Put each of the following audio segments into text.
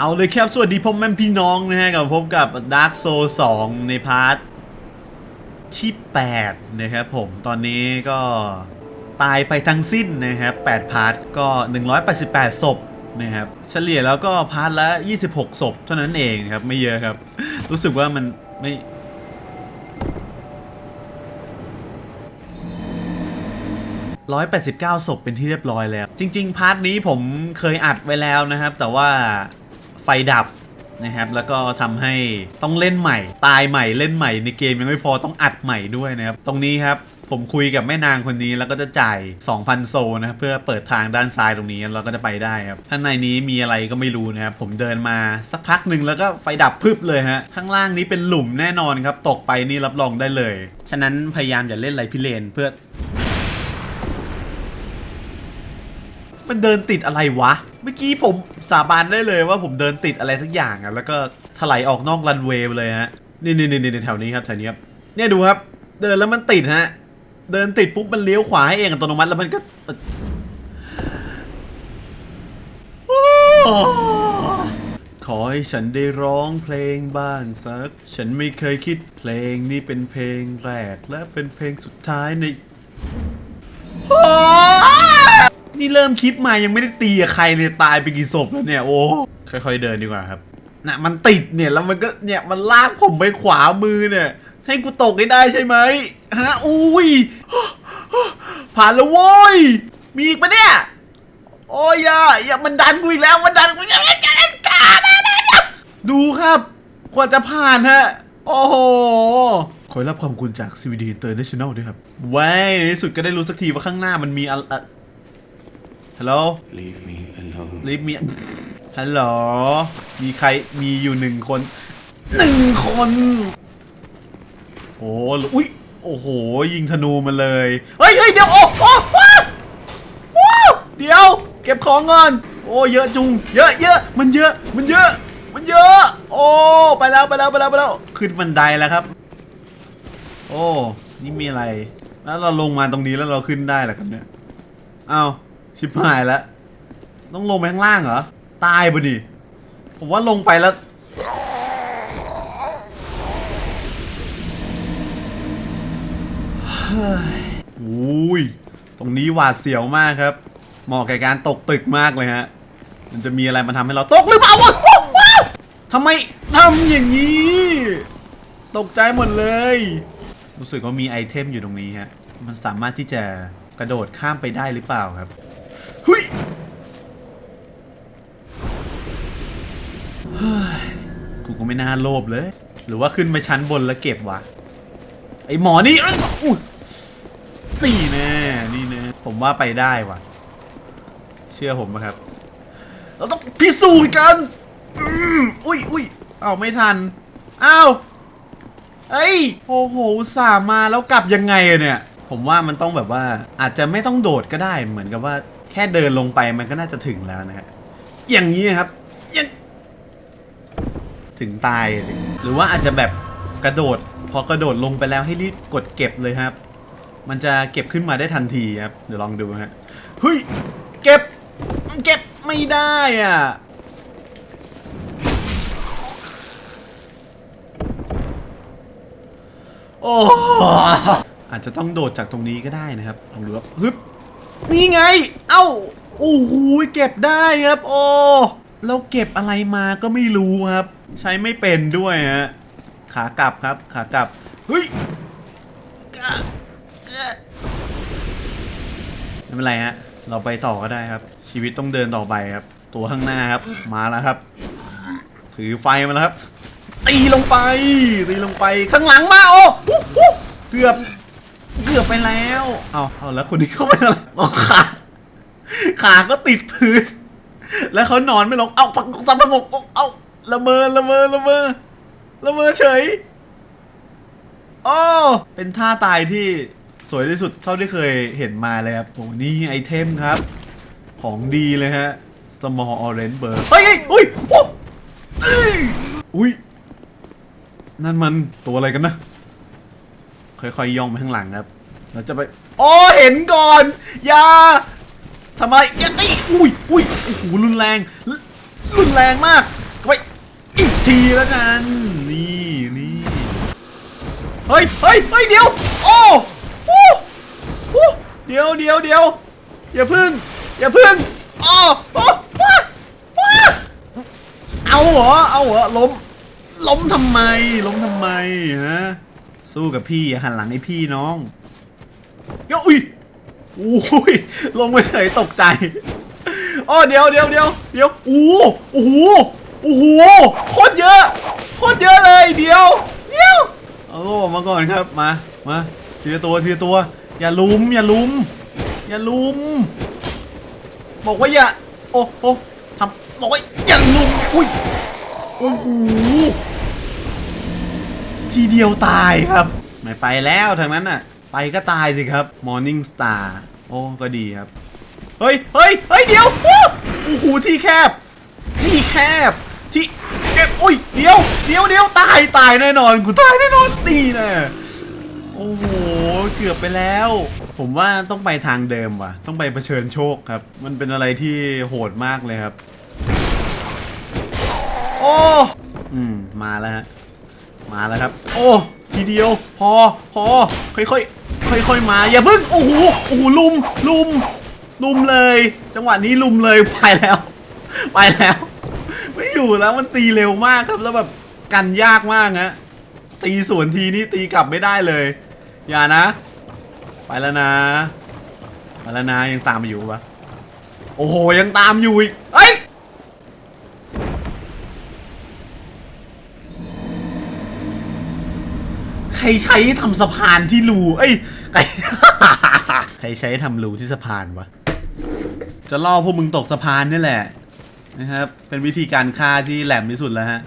เอาเลยครับ สวัสดีพ่อแม่พี่น้องนะฮะกับพบกับ Dark Soul 2 ในพาร์ทที่ 8 นะครับผมตอนนี้ก็ตายไปทั้งสิ้นนะครับ8พาร์ทก็ 188 ศพนะครับเฉลี่ยแล้วก็พาร์ทละ 26 ศพเท่านั้นเองครับ ไม่เยอะครับ รู้สึกว่ามันไม่189ศพเป็นที่เรียบร้อยแล้ว จริง ๆ พาร์ทนี้ผมเคยอัดไว้แล้วนะครับ แต่ว่า ฟดับนะครับ แล้วก็ทำให้ต้องเล่นใหม่ ตายใหม่เล่นใหม่ในเกมยังไม่พอต้องอัดใหม่ด้วยนะครับ ตรงนี้ครับผมคุยกับแม่นางคนนี้แล้วก็จะจ่าย 2,000 โซนะครับเพื่อเปิดทางด้านซ้ายตรงนี้เราก็จะไปได้ครับข้างในนี้มีอะไรก็ไม่รู้นะครับผมเดินมาสักพักหนึ่งแล้วก็ไฟดับพึบเลยฮะข้างล่างนี้เป็นหลุมแน่นอนครับ ตกไปนี่รับรองได้เลย ฉะนั้นพยายามอย่าเล่นไรพิเรนเพื่อ มันเดินติดอะไรวะ เมื่อกี้ผมสาบานได้เลยว่าผมเดินติดอะไรสักอย่างอะแล้วก็ถลายออกนอกรันเวย์ไปเลยฮะ นี่นี่นี่นี่แถวนี้ครับแถวนี้ครับ เนี่ยดูครับ เดินแล้วมันติดฮะ เดินติดปุ๊บมันเลี้ยวขวาให้เองอัตโนมัติแล้วมันก็ขอให้ฉันได้ร้องเพลงบ้างสัก ฉันไม่เคยคิดเพลงนี้เป็นเพลงแรกและเป็นเพลงสุดท้ายใน นี่เริ่มคลิปมายังไม่ได้ตีใครเลยตายไปกี่ศพแล้วเนี่ยโอ้ค่อยๆเดินดีกว่าครับน่ะมันติดเนี่ยแล้วมันก็เนี่ยมันลากผมไปขวามือเนี่ยให้กูตกให้ได้ใช่ไหมฮะอุ้ยผ่านแล้วโว้ยมีอีกปะเนี่ยโอ้ยอย่าอย่ามันดันกูอีกแล้วมันดันกูอย่ามันดันกาดูครับกว่าจะผ่านฮะโอ้โหขอรับความคุณจาก CVD International ด้วยครับเว้ยในที่สุดก็ได้รู้สักทีว่าข้างหน้ามันมีอะไร ฮัลโหล Leave me alone. รีบมีฮัลโหล มีใคร มีอยู่หนึ่งคน หนึ่งคน โอ้อุ้ยโอ้โห ยิงธนูมาเลย เฮ้ยเฮ้ยเดี๋ยวโอ้โอ้ว้าวว้าวเดี๋ยว เก็บของก่อน โอ้เยอะจุง เยอะเยอะ มันเยอะ มันเยอะ มันเยอะ โอ้ ไปแล้ว ไปแล้ว ไปแล้ว ไปแล้ว ขึ้นบันไดแล้วครับ โอ้ นี่มีอะไร แล้วเราลงมาตรงนี้แล้วเราขึ้นได้เหรอครับเนี่ยอ้าว ชิบหายแล้ว ต้องลงไปข้างล่างเหรอ ตายปะดิผมว่าลงไปแล้ว อุ้ย ตรงนี้หวาดเสียวมากครับ เหมาะกับการตกตึกมากเลยฮะ มันจะมีอะไรมาทำให้เราตกหรือเปล่าวะทำไมทำอย่างนี้ ตกใจหมดเลย รู้สึกว่ามีไอเทมอยู่ตรงนี้ฮะ มันสามารถที่จะกระโดดข้ามไปได้หรือเปล่าครับ เฮ้ยกูก็ไม่น่าโลภเลย หรือว่าขึ้นไปชั้นบนแล้วเก็บวะ ไอหมอนี่อุ้ยตีแน่นี่แน่ผมว่าไปได้วะเชื่อผมนะครับ เราต้องพิสูจน์กันอุ้ยอุ้ยเอ้าไม่ทัน อ้าวเอ้ยโอ้โหสามาแล้วกลับยังไงอะเนี่ย ผมว่ามันต้องแบบว่าอาจจะไม่ต้องโดดก็ได้เหมือนกับว่า ค่เดินลงไปมันก็น่าจะถึงแล้วนะฮะอย่างนี้ครับย่างถึงตายเลยหรือว่าอาจจะแบบกระโดด พอกระโดดลงไปแล้วให้รีบกดเก็บเลยครับ มันจะเก็บขึ้นมาได้ทันทีครับ เดี๋ยวลองดูฮะเฮ้ยเก็บเก็บไม่ได้อะโอ้อาจจะต้องโดดจากตรงนี้ก็ได้นะครับลองดูครับฮึบนี่ไง เอ้าโอ้โหเก็บได้ครับโอ้เราเก็บอะไรมาก็ไม่รู้ครับ ใช้ไม่เป็นด้วยฮะขากลับครับ ขากลับเฮ้ยไม่เป็นไรฮะเราไปต่อก็ได้ครับ ชีวิตต้องเดินต่อไปครับ ตัวข้างหน้าครับ มาแล้วครับ ถือไฟมาแล้วครับ ตีลงไป ตีลงไปข้างหลังมาโอ้เกือบเกือบไปแล้ว เอาเอาแล้วคนนี้เข้าเป็นอะไรอ๋อขา ขาก็ติดพื้น แล้วเขานอนไม่ลง เอาปักตามระบบเอาละเมอละเมอละเมอละเมอเฉยอ๋อเป็นท่าตายที่สวยที่สุดเท่าที่เคยเห็นมาเลยครับโอ้นี่ไอเทมครับ ของดีเลยฮะ small orange bird เฮ้ยเฮ้ยอุ้ยโอ้เอ้ยอุ้ยนั่นมันตัวอะไรกันนะ ค่อยๆย่องไปข้างหลังครับ เราจะไป โอ้ เห็นก่อน อย่า ทำไมย่าตีอุ้ยอุ้ยโอ้โหรุนแรง รุนแรงมากไปทีแล้วกัน นี่นี่เฮ้ยเฮ้ยเฮ้ยเดี๋ยว โอ้โอ้โอ้เดี๋ยวเดี๋ยวเดี๋ยวอย่าพึ่ง อย่าพึ่งอ้อโอ้ว้าวเอาเหรอ เอาเหรอ ล้ม ล้มทำไม ล้มทำไมฮะ สู้กับพี่หันหลังให้พี่น้องเยอุ้ย อุ้ยลงไปเฉยตกใจอ๋อเดี๋ยวเดี๋ยวเดี๋ยวเดี๋ยวโอ้โอ้โหโอ้โหโคตรเยอะโคตรเยอะเลยเดี๋ยวเดี๋ยวเอาออกมาก่อนครับมามาทีละตัวทีละตัว อย่าลุมอย่าลุม อย่าลุม บอกว่าอย่าโอ้โอ้ทำบอกว่าอย่าลุมอุ้ยโอ้โหทีเดียวตายครับ ไม่ไปแล้วทางนั้นน่ะ ไปก็ตายสิครับ Morning Star โอ้ก็ดีครับ เฮ้ยเฮ้ยเฮ้ยเดี๋ยวโอ้โอ้โหที่แคบ ที่แคบ ที่แคบอุ้ยเดี๋ยวเดี๋ยวเดี๋ยวตายตายแน่นอนกูตายแน่นอนตีแน่โอ้โหเกือบไปแล้ว ผมว่าต้องไปทางเดิมว่ะ ต้องไปเผชิญโชคครับ มันเป็นอะไรที่โหดมากเลยครับ โอ้อืมมาแล้วฮะมาแล้วครับ โอ้ ทีเดียว พอพอค่อยๆค่อยๆมาอย่าเพิ่งโอ้โหโอ้โหลุมลุมลุมเลย จังหวะนี้ลุมเลยไปแล้ว ไปแล้ว ไม่อยู่แล้วมันตีเร็วมากครับแล้วแบบกันยากมากฮะตีสวนทีนี่ตีกลับไม่ได้เลย อย่านะ ไปแล้วนะไปแล้วนะยังตามอยู่ปะโอ้โหยังตามอยู่อีกเอ้ย ใครใช้ทำสะพานที่รูเอ้ยใคร ใครใช้ทำรูที่สะพานวะ จะล่อพวกมึงตกสะพานนี่แหละนะครับ เป็นวิธีการฆ่าที่แหลมที่สุดแล้วฮะ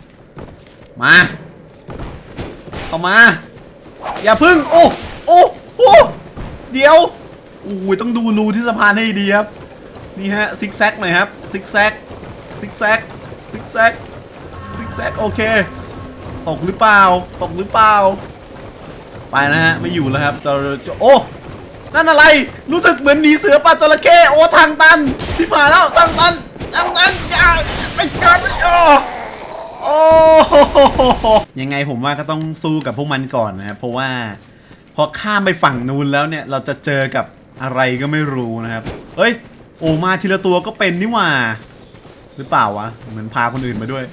มาเข้ามา อย่าพึ่ง โอ้โอ้โอ้เดี๋ยวโอ้ยต้องดูรูที่สะพานให้ดีครับ นี่ฮะซิกแซกหน่อยครับซิกแซกซิกแซกซิกแซกซิกแซกโอเค ตกหรือเปล่า ตกหรือเปล่า ไปนะฮะ ไม่อยู่แล้วครับเราจโอ้นั่นอะไร รู้สึกเหมือนหนีเสือป่าจระเข้โอ้ทางตันที่ผ่านแล้วทางตันทางตันอย่าไม่จับไม่จับโอ้ยังไงผมว่าก็ต้องสู้กับพวกมันก่อนนะครับเพราะว่า พอข้ามไปฝั่งนู้นแล้วเนี่ย เราจะเจอกับอะไรก็ไม่รู้นะครับ เฮ้ย โอมาทีละตัวก็เป็นนี่หว่า หรือเปล่าวะ เหมือนพาคนอื่นมาด้วย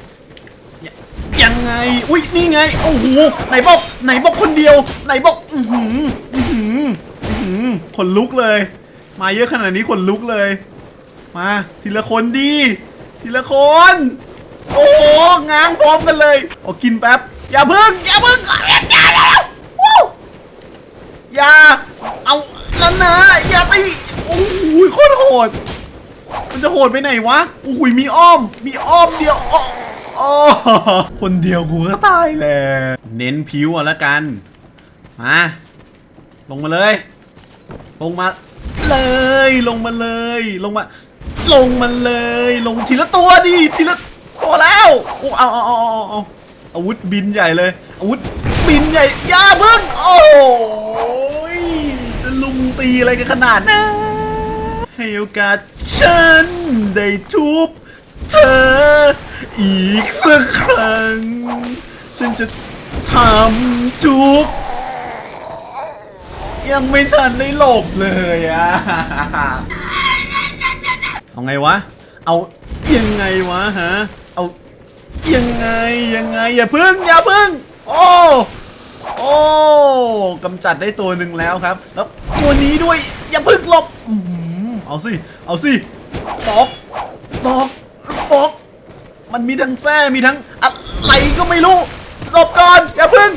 ยังไง อุ้ยนี่ไง โอ้โห ไหนบอกไหนบอกคนเดียว ไหนบอก อือหือ อือหือ อือหือขนลุกเลย มาเยอะขนาดนี้ขนลุกเลย มา ทีละคนดี ทีละคน โอ้โหง้างพร้อมกันเลยเอากินแป๊บ อย่าเพิ่ง อย่าเพิ่งอย่าแล้วอย่า เอาแล้วนะ อย่าตีโอ้โหโคตรโหด มันจะโหดไปไหนวะ โอ้โหมีอ้อม มีอ้อมเดียวอ้อ โอ้คนเดียวกูก็ตายแล้วเน้นผิวเอาละกัน มา ลงมาเลย ลงมาเลย ลงมาเลย ลงมา ลงมาเลย ลงทีละตัวดิทีละตัวแล้วโอ้เอาเอาเอาเอาอาวุธบินใหญ่เลยอาวุธบินใหญ่ย่าเพิ่งโอ้ยจะลุมตีอะไรกันขนาดนั้นให้โอกาสฉันได้ทุบเธอ อีกสักครั้ง ฉันจะทำทุก ยังไม่ทันได้หลบเลยอะเอาไงวะ เอายังไงวะฮะ เอายังไงยังไง อย่าพึ่งอย่าพึ่ง โอ้โอ้กำจัดได้ตัวหนึ่งแล้วครับ แล้วตัวนี้ด้วยอย่าพึ่งหลบเอาสิ เอาสิปอกปอกปอก มันมีทั้งแส้มีทั้งอะไรก็ไม่รู้หลบก่อนอย่าพึ่ง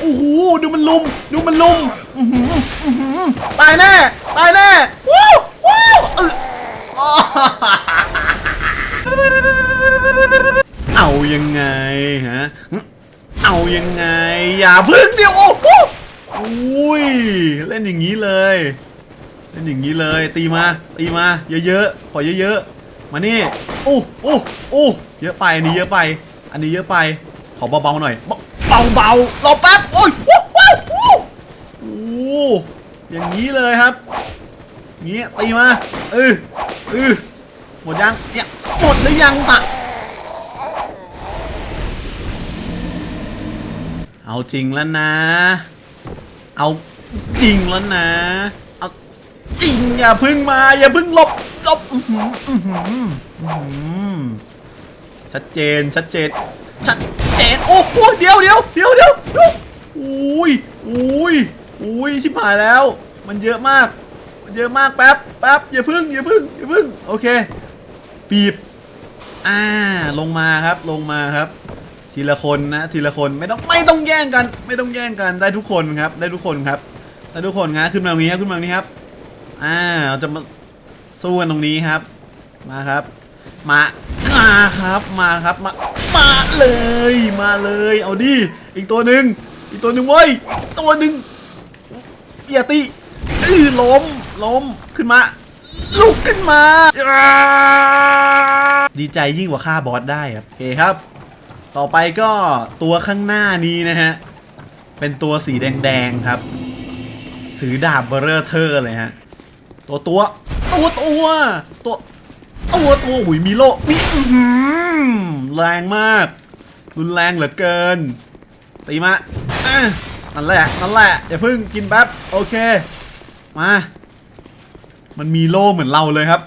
โอ้โหดูมันลุม ดูมันลุมอื้อหืออื้อหือตายแน่ตายแน่ว้าวว้าวเอออ้อเอายังไงฮะเอายังไง อย่าพึ่งเดี๋ยวโอ้โหอุ้ยเล่นอย่างนี้เลย เล่นอย่างนี้เลยตีมาตีมาเยอะๆขอเยอะๆ มานี่โอ้โอ้โอ้เยอะไปอันนี้เยอะไป อันนี้เยอะไป ขอเบาๆหน่อย เบาเบาๆรอแป๊บโอ้ยว้าวว้วว้าวโอ้อย่างนี้เลยครับงนี้ตีมาเออเออหมดยังเนี่ยหมดหรือยังปะเอาจริงแล้วนะ เอาจริงแล้วนะ เอาจริงอย่าพึ่งมาอย่าพึ่งหลบ บอื้อหืออื้อหืออื้อหือชัดเจนชัดเจนชัดเจนโอ้โหเดี๋ยวเดี๋ยวเดี๋ยวเดี๋ยวเดี๋ยวอุ้ยอุ้ยอุ้ยชิบหายแล้ว มันเยอะมากมันเยอะมากแป๊บแป๊บอย่าพึ่งอย่าพึ่งอย่าพึ่งโอเคปีบอ่าลงมาครับลงมาครับ ทีละคนนะทีละคนไม่ต้องไม่ต้องแย่งกัน ไม่ต้องแย่งกันได้ทุกคนครับ ได้ทุกคนครับได้ทุกคนนะขึ้นมาตรงนี้ครับขึ้นมาตรงนี้ครับอ่าเราจะมา สู้กันตรงนี้ครับ มาครับ มามาครับมาครับมามาเลยมาเลย เอาดิอีกตัวหนึ่งอีกตัวหนึ่งเว้ยตัวหนึ่งอย่าตีอื้อล้มล้มขึ้นมา ลุกขึ้นมา ดีใจยิ่งกว่าฆ่าบอสได้ครับโอเคครับ ต่อไปก็ตัวข้างหน้านี้นะฮะเป็นตัวสีแดงๆครับ ถือดาบเบอร์เรอร์เทอร์เลยฮะ ตัวตัว ตัวตัวตัวตัวตัวหุยมีโลมีอื้อหือแรงมาก รุนแรงเหลือเกิน ตีมาอะนั่นแหละนั่นแหละอย่าเพิ่งกินแป๊บโอเค มา มันมีโล่เหมือนเราเลยครับ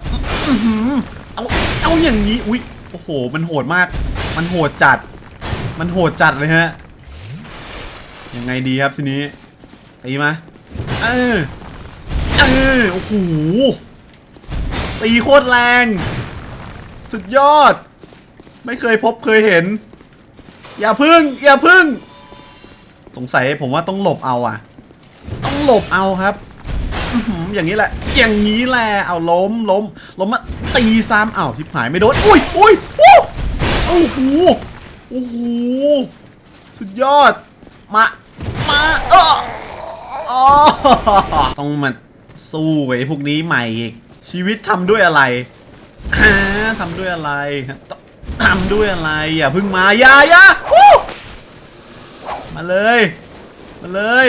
อื้อหือเอาเอาอย่างนี้อุ๊ยโอ้โห มันโหดมาก มันโหดจัด มันโหดจัดเลยฮะยังไงดีครับทีนี้ตีมาเออเออโอ้โห ตีโคตรแรง สุดยอด ไม่เคยพบเคยเห็น อย่าพึ่ง อย่าพึ่ง สงสัยผมว่าต้องหลบเอาอะ ต้องหลบเอาครับอือหืออย่างนี้แหละ อย่างนี้แหละ เอาล้มล้มล้มมาตีซ้ำเอาทิพหายไม่โดน อุ้ยอุ้ยโอ้โอ้โห โอ้โห สุดยอด มา มาเออต้องมาสู้ไว้พวกนี้ใหม่อีก ชีวิตทำด้วยอะไรทำด้วยอะไรทำด้วยอะไรอย่าพึ่งมาอย่าอย่ามาเลย มาเลย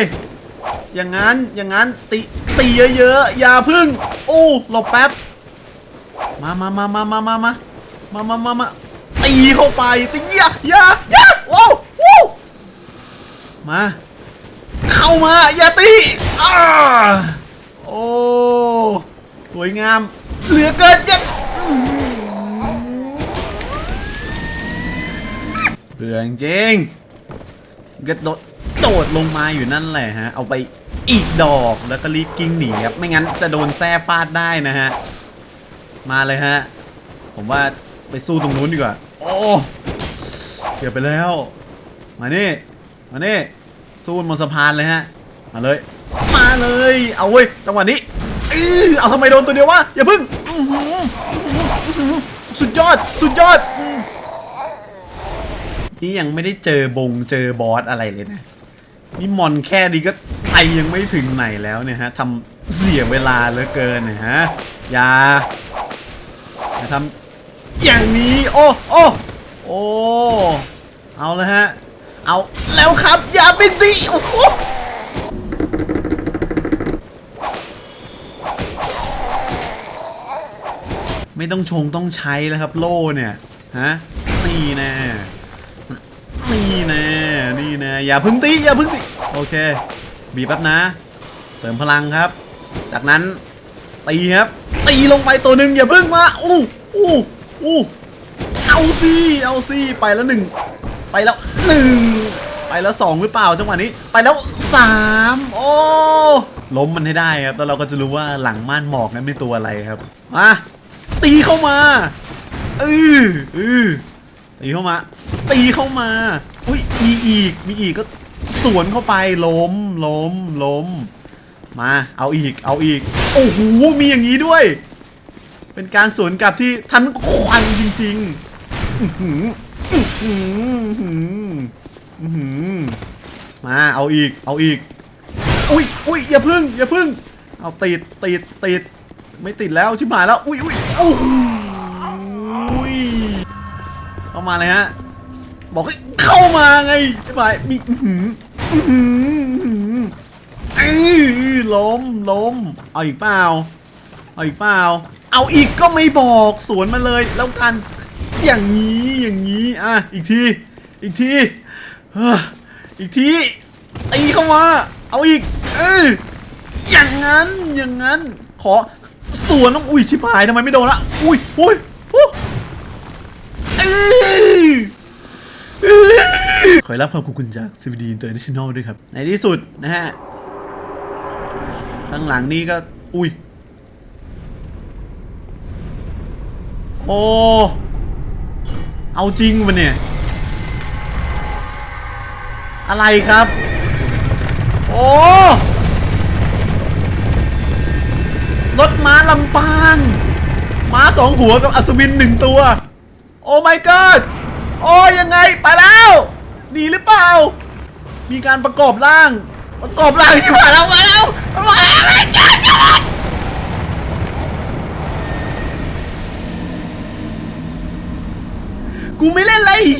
อย่างนั้นอย่างนั้นตีตีเยอะๆอย่าพึ่งโอ้หลบแป๊บมามามามามามามามามามามาตีเข้าไปตีอย่าอย่าอย่าโอ้โอ้มาเข้ามาอย่าตีอ้าโอ้ สวยงาม เหลือเกินยัดเบื่อจริงกระโดดโดดลงมาอยู่นั่นแหละฮะ เอาไปอีกดอกแล้วก็รีบกิ้งหนีครับ ไม่งั้นจะโดนแส้ฟาดได้นะฮะ มาเลยฮะ ผมว่าไปสู้ตรงนู้นดีกว่า โอ้เกือบไปแล้ว มานี่ มานี่ สู้บนสะพานเลยฮะ มาเลย มาเลย เอาเว้ย จังหวะนี้ อเอาทำไมโดนตัวเดียววะอย่าพึ่งสุดยอดสุดยอด นี่ยังไม่ได้เจอบงเจอบอสอะไรเลยนะนี่มอนแค่นี้ก็ไปยังไม่ถึงไหนแล้วเนี่ยฮะทำเสียเวลาเหลือเกินนะฮะอย่าอย่าทำอย่างนี้โอ้โอ้โอ้เอาเลยฮะเอาแล้วครับอย่าไปตีโอ้โห ไม่ต้องชงต้องใช้แล้วครับโล่เนี่ยฮะนี่แน่นี่แน่นี่แน่อย่าพึ่งตีอย่าพึ่งตีโอเค บีบแป๊บนะ เสริมพลังครับ จากนั้นตีครับตีลงไปตัวหนึ่งอย่าพึ่งมาอู้อู้อู้เอาสิเอาสิไปแล้วหนึ่งไปแล้วหนึ่งไปแล้วสองหรือเปล่าจังหวะนี้ ไปแล้วสามโอ้ล้มมันให้ได้ครับแล้วเราก็จะรู้ว่าหลังม่านหมอกนั้นเป็นตัวอะไรครับมา ตีเข้ามาอืออือตีเข้ามา ตีเข้ามาอุ้ยมีอีกมีอีกก็สวนเข้าไปล้มล้มล้มมาเอาอีกเอาอีกโอ้โหมีอย่างนี้ด้วย เป็นการสวนกลับที่ทันควันจริงๆมาเอาอีกเอาอีกอุ้ยอุ้ยอย่าพึ่งอย่าพึ่งเอาติดติดติด ไม่ติดแล้วชิบหายแล้ว อุ้ยอุ้ยโอ้โหอุ้ยเข้ามาเลยฮะ บอกให้เข้ามาไงชิบหายมีหืออื้อหืออื้อหือเอ้ยล้มล้มเอาอีกเปล่าเอาอีกเปล่า เอาอีกก็ไม่บอกสวนมาเลยแล้วกันอย่างนี้อย่างนี้อะอีกทีอีกทีออีกทีตีเข้ามา เอาอีกเอออย่างนั้นอย่างนั้น ขอ สวนต้องอุ้ยชิบหายทำไมไม่โดนละอุ้ยอุ้ยอุ้ยเอ้ยเอ้ยขอรับความขอบคุณจาก CVD International ด้วยครับ ในที่สุดนะฮะ ข้างหลังนี่ก็ อุ้ย โอ้ เอาจริงมันเนี่ย อะไรครับ โอ้ ม้าลำปางม้าสองหัวกับอัศวินหนึ่งตัว โอ้ my god โอ้ยังไงไปแล้วหนีหรือเปล่า มีการประกอบร่าง ประกอบร่างที่มาแล้วมาแล้วมาแล้วมาแล้วกูไม่เล่นอะไรอีก